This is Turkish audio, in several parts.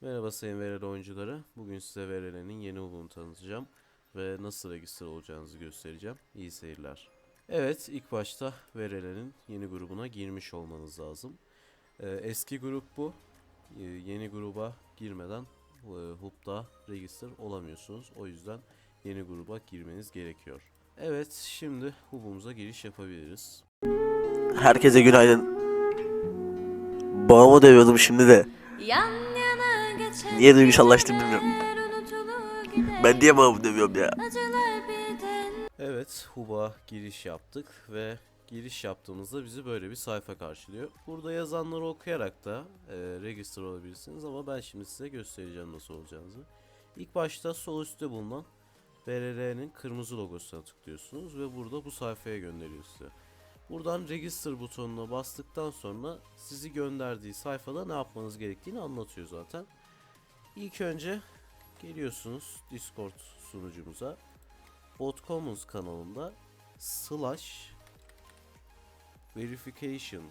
Merhaba sayın VRL oyuncuları. Bugün size VRL'nin yeni hub'unu tanıtacağım ve nasıl register olacağınızı göstereceğim. İyi seyirler. Evet, ilk başta VRL'nin yeni grubuna girmiş olmanız lazım. Ee, eski grup bu. Ee, yeni gruba girmeden e, hub'da register olamıyorsunuz. O yüzden yeni gruba girmeniz gerekiyor. Evet, şimdi hub'umuza giriş yapabiliriz. Herkese günaydın. Babamı dövüyordum şimdi de. Yan Niye duygusallaştım bilmiyorum. Ben niye babamı dövüyorum ya? Evet, Hub'a giriş yaptık ve giriş yaptığımızda bizi böyle bir sayfa karşılıyor. Burada yazanları okuyarak da e, register olabilirsiniz ama ben şimdi size göstereceğim nasıl olacağınızı. İlk başta sol üstte bulunan BRR'nin kırmızı logosuna tıklıyorsunuz ve burada bu sayfaya gönderiyor size. Buradan register butonuna bastıktan sonra sizi gönderdiği sayfada ne yapmanız gerektiğini anlatıyor zaten. İlk önce geliyorsunuz Discord sunucumuza. Bot Commons kanalında slash verification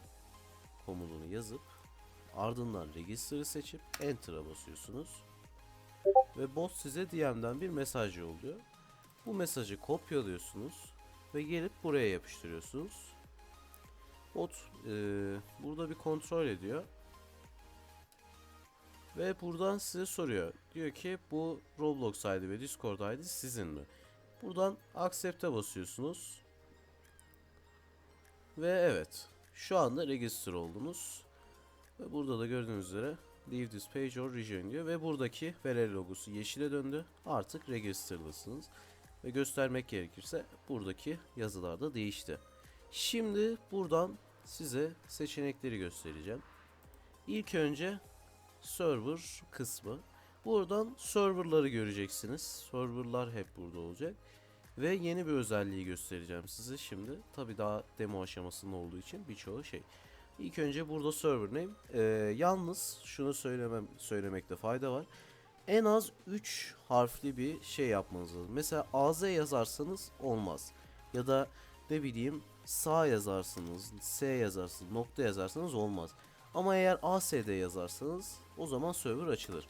komutunu yazıp ardından register'ı seçip enter'a basıyorsunuz. Ve bot size DM'den bir mesaj yolluyor. Bu mesajı kopyalıyorsunuz ve gelip buraya yapıştırıyorsunuz. Bot eee, burada bir kontrol ediyor. Ve buradan size soruyor. Diyor ki bu Roblox ID ve Discord ID sizin mi? Buradan accept'e basıyorsunuz. Ve evet. Şu anda register oldunuz. Ve burada da gördüğünüz üzere leave this page or rejoin diyor ve buradaki VRL logosu yeşile döndü. Artık register'lısınız. Ve göstermek gerekirse buradaki yazılar da değişti. Şimdi buradan size seçenekleri göstereceğim. İlk önce server kısmı. Buradan serverları göreceksiniz. Serverlar hep burada olacak. Ve yeni bir özelliği göstereceğim size şimdi. Tabi daha demo aşamasında olduğu için birçoğu şey. İlk önce burada server name. Ee, yalnız şunu söylemem söylemekte fayda var. En az 3 harfli bir şey yapmanız lazım. Mesela AZ yazarsanız olmaz. Ya da ne bileyim sağ yazarsınız, S yazarsınız, nokta yazarsanız olmaz. Ama eğer ASD yazarsanız o zaman server açılır.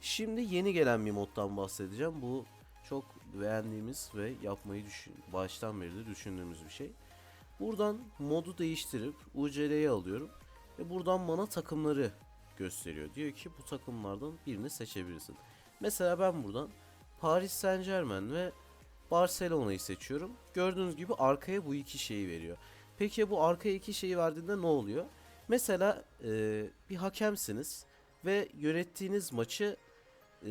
Şimdi yeni gelen bir moddan bahsedeceğim. Bu çok beğendiğimiz ve yapmayı düşün, baştan beri de düşündüğümüz bir şey. Buradan modu değiştirip UCL'ye alıyorum ve buradan bana takımları gösteriyor. Diyor ki bu takımlardan birini seçebilirsin. Mesela ben buradan Paris Saint Germain ve Barcelona'yı seçiyorum. Gördüğünüz gibi arkaya bu iki şeyi veriyor. Peki bu arkaya iki şeyi verdiğinde ne oluyor? Mesela e, bir hakemsiniz ve yönettiğiniz maçı e,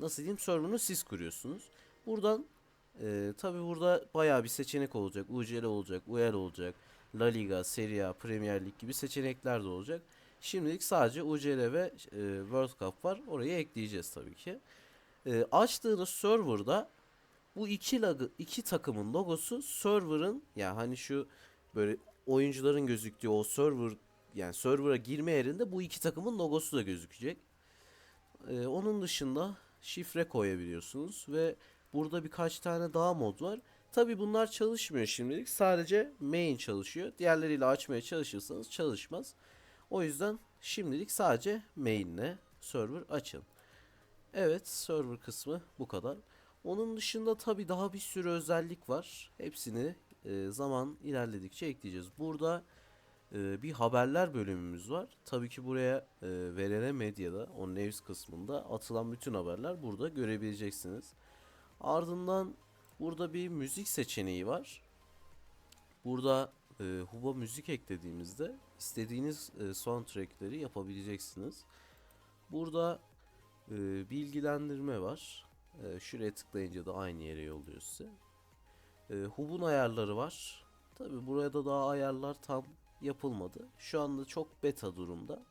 nasıl diyeyim server'ını siz kuruyorsunuz. Buradan e, tabi burada bayağı bir seçenek olacak. UCL olacak, UEL olacak, La Liga, Serie A, Premier Lig gibi seçenekler de olacak. Şimdilik sadece UCL ve e, World Cup var. Oraya ekleyeceğiz tabii ki. E, açtığınız serverda bu iki logı, iki takımın logosu server'ın yani hani şu böyle oyuncuların gözüktüğü o server yani server'a girme yerinde bu iki takımın logosu da gözükecek. Ee, onun dışında şifre koyabiliyorsunuz ve burada birkaç tane daha mod var. Tabi bunlar çalışmıyor şimdilik. Sadece main çalışıyor. Diğerleriyle açmaya çalışırsanız çalışmaz. O yüzden şimdilik sadece main'le server açın. Evet, server kısmı bu kadar. Onun dışında tabi daha bir sürü özellik var. Hepsini e, zaman ilerledikçe ekleyeceğiz. Burada e, bir haberler bölümümüz var. Tabii ki buraya e, VRR Medya'da, o News kısmında atılan bütün haberler burada görebileceksiniz. Ardından burada bir müzik seçeneği var. Burada e, Hub'a müzik eklediğimizde istediğiniz e, soundtrackleri yapabileceksiniz. Burada e, bilgilendirme var. E, şuraya tıklayınca da aynı yere yolluyor size. E, Hub'un ayarları var. Tabi burada daha ayarlar tam yapılmadı. Şu anda çok beta durumda.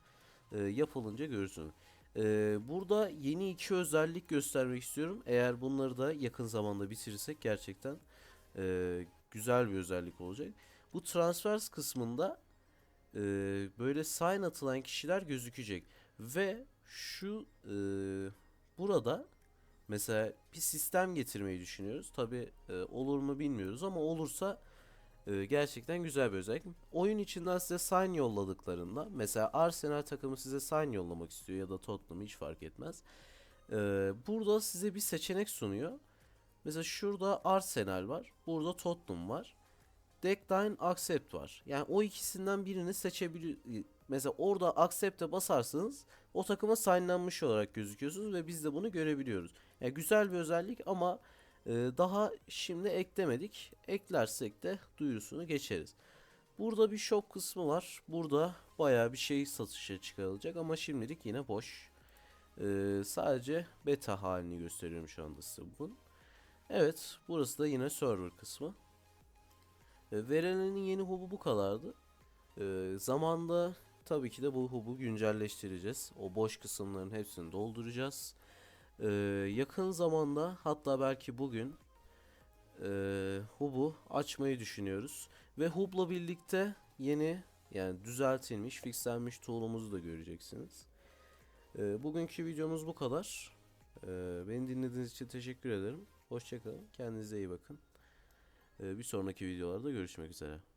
E, yapılınca görürsünüz. E, burada yeni iki özellik göstermek istiyorum. Eğer bunları da yakın zamanda bitirirsek gerçekten e, güzel bir özellik olacak. Bu transfers kısmında e, böyle sign atılan kişiler gözükecek. Ve şu e, burada mesela bir sistem getirmeyi düşünüyoruz. Tabi olur mu bilmiyoruz ama olursa Ee, gerçekten güzel bir özellik. Oyun içinden size sign yolladıklarında mesela Arsenal takımı size sign yollamak istiyor ya da Tottenham hiç fark etmez. Ee, burada size bir seçenek sunuyor. Mesela şurada Arsenal var. Burada Tottenham var. Decline Accept var. Yani o ikisinden birini seçebilir. Mesela orada Accept'e basarsanız o takıma signlanmış olarak gözüküyorsunuz ve biz de bunu görebiliyoruz. Yani güzel bir özellik ama daha şimdi eklemedik. Eklersek de duyurusunu geçeriz. Burada bir shop kısmı var. Burada bayağı bir şey satışa çıkarılacak ama şimdilik yine boş. E, sadece beta halini gösteriyorum şu anda size bunun. Evet, burası da yine server kısmı. E, Verenenin yeni hubu bu kadardı. E, zamanda tabii ki de bu hubu güncelleştireceğiz. O boş kısımların hepsini dolduracağız. E, yakın zamanda hatta belki bugün e, hubu açmayı düşünüyoruz. Ve hubla birlikte yeni yani düzeltilmiş, fixlenmiş tool'umuzu da göreceksiniz. E, bugünkü videomuz bu kadar. E, beni dinlediğiniz için teşekkür ederim. Hoşçakalın. Kendinize iyi bakın. Ee, Bir sonraki videolarda görüşmek üzere.